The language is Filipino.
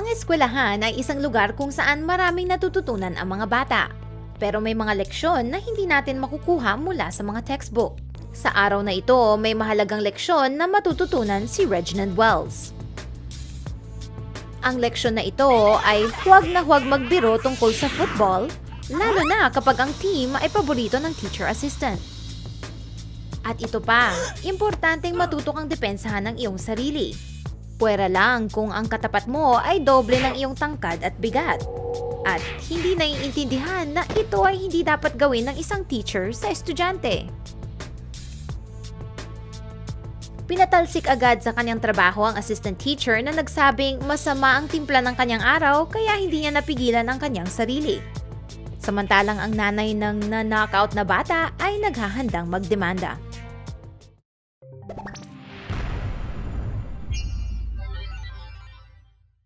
Ang eskwelahan ay isang lugar kung saan maraming natututunan ang mga bata. Pero may mga leksyon na hindi natin makukuha mula sa mga textbook. Sa araw na ito, may mahalagang leksyon na matututunan si Reginald Wells. Ang leksyon na ito ay huwag na huwag magbiro tungkol sa football, lalo na kapag ang team ay paborito ng teacher assistant. At ito pa, importanteng matuto kang depensahan ng iyong sarili. Pwera lang kung ang katapat mo ay doble ng iyong tangkad at bigat. At hindi naiintindihan na ito ay hindi dapat gawin ng isang teacher sa estudyante. Pinatalsik agad sa kanyang trabaho ang assistant teacher na nagsabing masama ang timpla ng kanyang araw kaya hindi niya napigilan ang kanyang sarili. Samantalang ang nanay ng na-knockout na bata ay naghahandang magdemanda.